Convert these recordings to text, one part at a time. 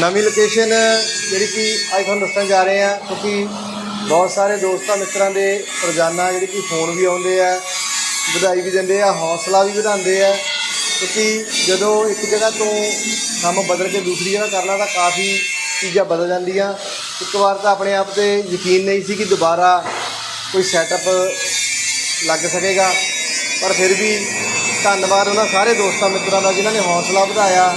ਨਵੀਂ ਲੋਕੇਸ਼ਨ ਜਿਹੜੀ ਕਿ ਅੱਜ ਤੁਹਾਨੂੰ ਦੱਸਣ ਜਾ ਰਹੇ ਆ ਕਿਉਂਕਿ ਬਹੁਤ ਸਾਰੇ ਦੋਸਤਾਂ ਮਿੱਤਰਾਂ ਦੇ ਰੋਜ਼ਾਨਾ ਜਿਹੜੀ ਕਿ ਫੋਨ ਵੀ ਆਉਂਦੇ ਆ, ਵਧਾਈ ਵੀ ਦਿੰਦੇ ਆ, ਹੌਸਲਾ ਵੀ ਵਧਾਉਂਦੇ ਆ, ਕਿਉਂਕਿ ਜਦੋਂ ਇੱਕ ਜਗ੍ਹਾ ਤੋਂ ਕੰਮ ਬਦਲ ਕੇ ਦੂਸਰੀ ਜਗ੍ਹਾ ਕਰਨਾ ਤਾਂ ਕਾਫੀ ਚੀਜ਼ਾਂ ਬਦਲ ਜਾਂਦੀਆਂ। ਇੱਕ ਵਾਰ ਤਾਂ ਆਪਣੇ ਆਪ ਤੇ ਯਕੀਨ ਨਹੀਂ ਸੀ ਕਿ ਦੁਬਾਰਾ ਕੋਈ ਸੈਟਅਪ ਲੱਗ ਸਕੇਗਾ, ਪਰ ਫਿਰ ਵੀ ਧੰਨਵਾਦ ਉਹਨਾਂ ਸਾਰੇ ਦੋਸਤਾਂ ਮਿੱਤਰਾਂ ਦਾ ਜਿਨ੍ਹਾਂ ਨੇ ਹੌਸਲਾ ਵਧਾਇਆ।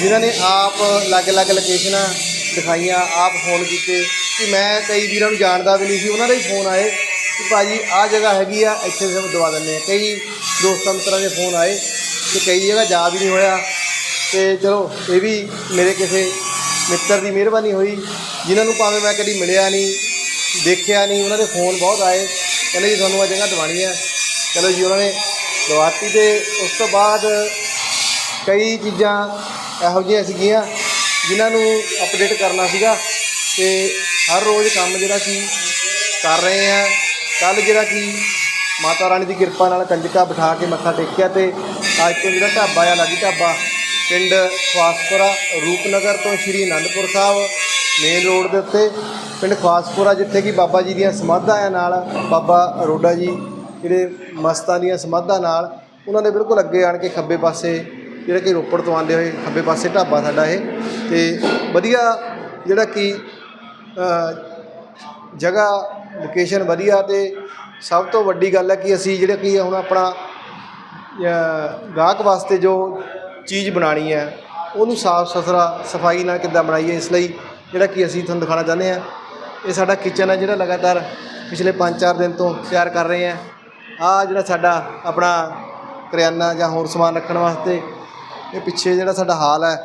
ਜਿਨ੍ਹਾਂ ਨੇ ਆਪ ਅਲੱਗ-ਅਲੱਗ ਲੋਕੇਸ਼ਨਾਂ ਦਿਖਾਈਆਂ, ਆਪ ਫੋਨ ਕੀਤੇ। ਕਿ ਮੈਂ ਕਈ ਵੀਰਾਂ ਨੂੰ ਜਾਣਦਾ ਵੀ ਨਹੀਂ ਸੀ, ਉਹਨਾਂ ਦੇ ਹੀ ਫੋਨ ਆਏ। ਕਿ ਭਾਜੀ, ਆਹ ਜਗ੍ਹਾ ਹੈਗੀ ਆ, ਇੱਥੇ ਸਭ ਦਵਾ ਦਿੰਦੇ ਆ ਕਈ ਦੋਸਤਾਂ ਮਿੱਤਰਾਂ ਦੇ ਫੋਨ ਆਏ ਕਿ ਕਈ ਜਗ੍ਹਾ ਜਾ ਵੀ ਨਹੀਂ ਹੋਇਆ। ਤੇ ਚਲੋ, ਇਹ ਵੀ ਮੇਰੇ ਕਿਸੇ ਮਿੱਤਰ ਦੀ ਮਿਹਰਬਾਨੀ ਹੋਈ। ਜਿਨ੍ਹਾਂ ਨੂੰ ਭਾਵੇਂ ਮੈਂ ਕਦੀ ਮਿਲਿਆ ਨਹੀਂ, ਦੇਖਿਆ ਨਹੀਂ, ਉਹਨਾਂ ਦੇ ਫੋਨ ਬਹੁਤ ਆਏ। ਕਹਿੰਦੇ ਜੀ, ਤੁਹਾਨੂੰ ਆ ਜਗ੍ਹਾ ਦਿਵਾਣੀ ਹੈ। ਚਲੋ ਜੀ, ਉਹਨਾਂ ਨੇ ਦਵਾਤੀ ਤੇ ਉਸ ਤੋਂ ਬਾਅਦ ਕਈ ਚੀਜ਼ਾਂ ਇਹੋ ਜਿਹੀਆਂ ਸੀਗੀਆਂ ਜਿਨ੍ਹਾਂ ਨੂੰ ਅਪਡੇਟ ਕਰਨਾ ਸੀਗਾ ਤੇ ਹਰ ਰੋਜ਼ ਕੰਮ ਜਿਹੜਾ ਕਿ ਕਰ ਰਹੇ ਆ ਕੱਲ ਜਿਹੜਾ ਕਿ ਮਾਤਾ ਰਾਣੀ ਦੀ ਕਿਰਪਾ ਨਾਲ ਕੰਜਕਾ ਬਿਠਾ ਕੇ ਮੱਥਾ ਟੇਕਿਆ ਤੇ ਅੱਜ ਤੋਂ ਜਿਹੜਾ ਢਾਬਾ ਆ, ਲਾਗੀ ਢਾਬਾ, ਪਿੰਡ ਖਵਾਸਪੁਰਾ ਰੂਪਨਗਰ ਤੋਂ ਸ਼੍ਰੀ ਅਨੰਦਪੁਰ ਸਾਹਿਬ ਮੇਨ ਰੋਡ ਦੇ ਉੱਤੇ, ਪਿੰਡ ਖਵਾਸਪੁਰਾ ਜਿੱਥੇ ਕਿ ਬਾਬਾ ਜੀ ਦੀਆਂ ਸਮਾਧਾਂ ਆ ਨਾਲ, ਬਾਬਾ ਅਰੋੜਾ ਜੀ, ਜਿਹੜੇ ਮਸਤਾਂ ਦੀਆਂ ਸਮਾਧਾਂ ਨਾਲ, ਉਹਨਾਂ ਦੇ ਬਿਲਕੁਲ ਅੱਗੇ ਆਣ ਕੇ ਖੱਬੇ ਪਾਸੇ ਜਿਹੜਾ ਕਿ ਰੋਪੜ ਤੋਂ ਆਉਂਦੇ ਹੋਏ ਖੱਬੇ ਪਾਸੇ ਢਾਬਾ ਸਾਡਾ ਇਹ। ਤੇ ਵਧੀਆ ਜਿਹੜਾ ਕਿ ਜਗ੍ਹਾ ਲੋਕੇਸ਼ਨ ਵਧੀਆ ਤੇ ਸਭ ਤੋਂ ਵੱਡੀ ਗੱਲ ਹੈ ਕਿ ਅਸੀਂ ਜਿਹੜਾ ਕਿ ਹੁਣ ਆਪਣਾ ਗਾਹਕ ਵਾਸਤੇ ਜੋ ਚੀਜ਼ ਬਣਾਣੀ ਹੈ, ਉਹਨੂੰ ਸਾਫ਼ ਸੁਥਰਾ, ਸਫ਼ਾਈ ਨਾਲ ਕਿੱਦਾਂ ਬਣਾਈਏ, ਇਸ ਲਈ ਜਿਹੜਾ ਕਿ ਅਸੀਂ ਤੁਹਾਨੂੰ ਦਿਖਾਉਣਾ ਚਾਹੁੰਦੇ ਹਾਂ। ਇਹ ਸਾਡਾ ਕਿਚਨ ਹੈ ਜਿਹੜਾ ਲਗਾਤਾਰ ਪਿਛਲੇ 5-4 ਦਿਨ ਤੋਂ ਤਿਆਰ ਕਰ ਰਹੇ ਹਾਂ। ਆ ਜਿਹੜਾ ਸਾਡਾ ਆਪਣਾ ਕਰਿਆਨਾ ਜਾਂ ਹੋਰ ਸਮਾਨ ਰੱਖਣ ਵਾਸਤੇ ਇਹ ਪਿੱਛੇ ਜਿਹੜਾ ਸਾਡਾ ਹਾਲ ਹੈ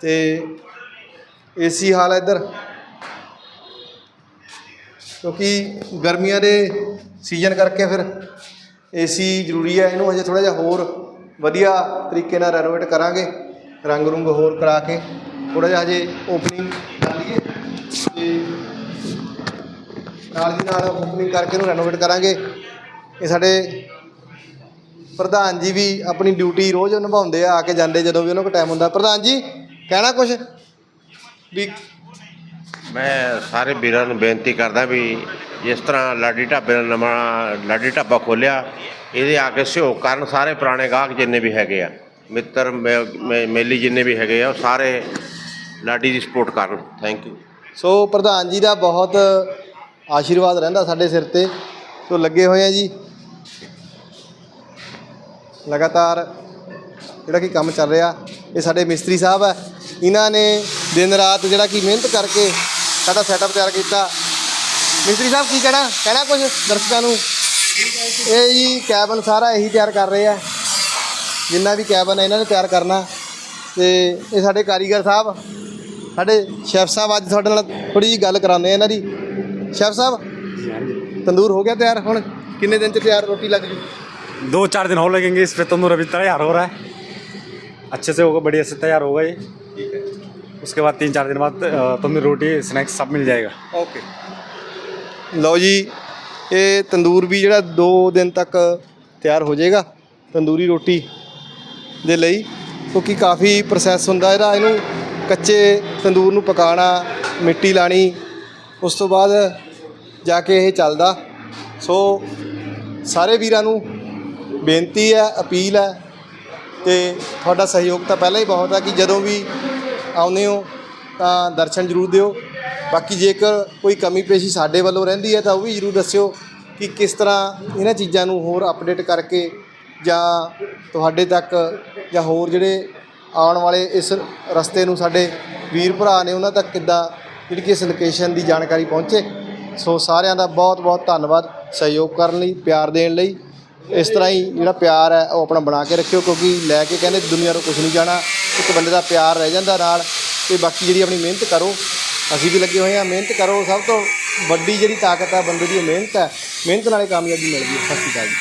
ਤੇ ਏਸੀ ਹਾਲ ਹੈ ਇੱਧਰ। ਕਿਉਂਕਿ ਗਰਮੀਆਂ ਦੇ ਸੀਜ਼ਨ ਕਰਕੇ ਫਿਰ ਏਸੀ ਜ਼ਰੂਰੀ ਹੈ, ਇਹਨੂੰ ਹਜੇ ਥੋੜਾ ਜਿਹਾ ਹੋਰ ਵਧੀਆ ਤਰੀਕੇ ਨਾਲ ਰੈਨੋਵੇਟ ਕਰਾਂਗੇ, ਰੰਗ ਰੁੰਗ ਹੋਰ ਕਰਾ ਕੇ ਥੋੜਾ ਜਿਹਾ ਹਜੇ ਓਪਨਿੰਗ ਕਰ ਲਈਏ ਤੇ ਨਾਲ ਦੀ ਨਾਲ ਓਪਨਿੰਗ ਕਰਕੇ ਇਹਨੂੰ ਰੈਨੋਵੇਟ ਕਰਾਂਗੇ। ਇਹ ਸਾਡੇ ਪ੍ਰਧਾਨ ਜੀ ਵੀ ਆਪਣੀ ਡਿਊਟੀ ਰੋਜ਼ ਨਿਭਾਉਂਦੇ ਆ ਆ ਕੇ ਜਾਂਦੇ ਜਦੋਂ ਵੀ ਉਹਨਾਂ ਕੋਲ ਟਾਈਮ ਹੁੰਦਾ। ਪ੍ਰਧਾਨ ਜੀ ਕਹਿਣਾ ਕੁਝ ਵੀ ਮੈਂ ਸਾਰੇ ਵੀਰਾਂ ਨੂੰ ਬੇਨਤੀ ਕਰਦਾ ਵੀ ਜਿਸ ਤਰ੍ਹਾਂ ਲਾਡੀ ਢਾਬੇ ਦਾ ਨਵਾਂ ਲਾਡੀ ਢਾਬਾ ਖੋਲਿਆ ਇਹਦੇ ਆ ਕੇ ਸਹਿਯੋਗ ਕਰਨ ਸਾਰੇ ਪੁਰਾਣੇ ਗਾਹਕ ਜਿੰਨੇ ਵੀ ਹੈਗੇ ਆ ਮਿੱਤਰ ਮੇਲੀ ਜਿੰਨੇ ਵੀ ਹੈਗੇ ਆ ਉਹ ਸਾਰੇ ਲਾਡੀ ਦੀ ਸਪੋਰਟ ਕਰਨ। ਥੈਂਕ ਯੂ ਸੋ ਪ੍ਰਧਾਨ ਜੀ ਦਾ ਬਹੁਤ ਆਸ਼ੀਰਵਾਦ ਰਹਿੰਦਾ ਸਾਡੇ ਸਿਰ ਤੇ। ਸੋ ਲੱਗੇ ਹੋਏ ਆ ਜੀ। ਲਗਾਤਾਰ ਜਿਹੜਾ ਕਿ ਕੰਮ ਚੱਲ ਰਿਹਾ ਇਹ ਸਾਡੇ ਮਿਸਤਰੀ ਸਾਹਿਬ ਹੈ ਇਹਨਾਂ ਨੇ ਦਿਨ ਰਾਤ ਜਿਹੜਾ ਕਿ ਮਿਹਨਤ ਕਰਕੇ ਸਾਡਾ ਸੈਟਅਪ ਤਿਆਰ ਕੀਤਾ। ਮਿਸਤਰੀ ਸਾਹਿਬ ਕੀ ਕਹਿਣਾ? ਕਹਿਣਾ ਕੁਝ ਦਰਸ਼ਕਾਂ ਨੂੰ? ਇਹ ਜੀ ਕੈਬਨ ਸਾਰਾ ਇਹੀ ਤਿਆਰ ਕਰ ਰਹੇ ਆ। ਜਿੰਨਾ ਵੀ ਕੈਬਨ ਹੈ ਇਹਨਾਂ ਨੇ ਤਿਆਰ ਕਰਨਾ। ਤੇ ਇਹ ਸਾਡੇ ਕਾਰੀਗਰ ਸਾਹਿਬ ਸਾਡੇ ਸ਼ੈਫ ਸਾਹਿਬ ਅੱਜ ਤੁਹਾਡੇ ਨਾਲ ਥੋੜੀ ਜੀ ਗੱਲ ਕਰਾਉਂਦੇ ਆ ਇਹਨਾਂ ਦੀ। ਸ਼ੈਫ ਸਾਹਿਬ ਤੰਦੂਰ ਹੋ ਗਿਆ ਤਿਆਰ ਹੁਣ? ਕਿੰਨੇ ਦਿਨ ਚ ਤਿਆਰ ਰੋਟੀ ਲੱਗ ਜੂ? दो चार दिन और लगेंगे इस पे तंदूर अभी तैयार हो रहा है अच्छे से होगा बढ़िया से तैयार होगा ये उसके बाद तीन चार दिन बाद अ, तंदूरी रोटी स्नैक्स सब मिल जाएगा ਓਕੇ ਲਓ ਜੀ ਇਹ ਤੰਦੂਰ ਵੀ ਜਿਹੜਾ 2 ਦਿਨ ਤੱਕ ਤਿਆਰ ਹੋ ਜਾਏਗਾ ਤੰਦੂਰੀ ਰੋਟੀ ਦੇ ਲਈ ਕਿਉਂਕਿ ਕਾਫੀ ਪ੍ਰੋਸੈਸ ਹੁੰਦਾ ਇਹਦਾ ਇਹਨੂੰ ਕੱਚੇ ਤੰਦੂਰ ਨੂੰ ਪਕਾਉਣਾ ਮਿੱਟੀ ਲਾਣੀ ਉਸ ਤੋਂ ਬਾਅਦ ਜਾ ਕੇ ਇਹ ਚੱਲਦਾ ਸੋ ਸਾਰੇ ਵੀਰਾਂ ਨੂੰ ਬੇਨਤੀ ਹੈ, ਅਪੀਲ ਹੈ ਤੇ ਤੁਹਾਡਾ ਸਹਿਯੋਗ ਤਾਂ ਪਹਿਲਾਂ ਹੀ ਬਹੁਤ ਹੈ ਕਿ ਜਦੋਂ ਵੀ ਆਉਂਦੇ ਹੋ ਤਾਂ ਦਰਸ਼ਨ ਜ਼ਰੂਰ ਦਿਓ। ਬਾਕੀ ਜੇਕਰ ਕੋਈ ਕਮੀ ਪੇਸ਼ੀ ਸਾਡੇ ਵੱਲੋਂ ਰਹਿੰਦੀ ਹੈ ਤਾਂ ਉਹ ਵੀ ਜ਼ਰੂਰ ਦੱਸਿਓ ਕਿ ਕਿਸ ਤਰ੍ਹਾਂ ਇਹਨਾਂ ਚੀਜ਼ਾਂ ਨੂੰ ਹੋਰ ਅਪਡੇਟ ਕਰਕੇ ਜਾਂ ਤੁਹਾਡੇ ਤੱਕ ਜਾਂ ਹੋਰ ਜਿਹੜੇ ਆਉਣ ਵਾਲੇ ਇਸ ਰਸਤੇ ਨੂੰ ਸਾਡੇ ਵੀਰ ਭਰਾ ਨੇ ਉਹਨਾਂ ਤੱਕ ਕਿੱਦਾਂ ਜਿਹੜੀ ਕਿ ਇਸ ਲੋਕੇਸ਼ਨ ਦੀ ਜਾਣਕਾਰੀ ਪਹੁੰਚੇ। ਸੋ ਸਾਰਿਆਂ ਦਾ ਬਹੁਤ ਬਹੁਤ ਧੰਨਵਾਦ ਸਹਿਯੋਗ ਕਰਨ ਲਈ, ਪਿਆਰ ਦੇਣ ਲਈ। ਇਸ ਤਰ੍ਹਾਂ ਹੀ ਜਿਹੜਾ ਪਿਆਰ ਹੈ ਉਹ ਆਪਣਾ ਬਣਾ ਕੇ ਰੱਖਿਓ, ਕਿਉਂਕਿ ਲੈ ਕੇ ਕਹਿੰਦੇ ਦੁਨੀਆ ਨੂੰ ਕੁਝ ਨਹੀਂ ਜਾਣਾ, ਇੱਕ ਬੰਦੇ ਦਾ ਪਿਆਰ ਰਹਿ ਜਾਂਦਾ ਨਾਲ, ਤੇ ਬਾਕੀ ਜਿਹੜੀ ਆਪਣੀ ਮਿਹਨਤ ਕਰੋ, ਅਸੀਂ ਵੀ ਲੱਗੇ ਹੋਏ ਹਾਂ, ਮਿਹਨਤ ਕਰੋ, ਸਭ ਤੋਂ ਵੱਡੀ ਜਿਹੜੀ ਤਾਕਤ ਹੈ ਬੰਦੇ ਦੀ ਉਹ ਮਿਹਨਤ ਹੈ, ਮਿਹਨਤ ਨਾਲੇ ਕਾਮਯਾਬੀ ਮਿਲਦੀ ਹੈ। ਸਤਿ ਸ਼੍ਰੀ ਅਕਾਲ ਜੀ।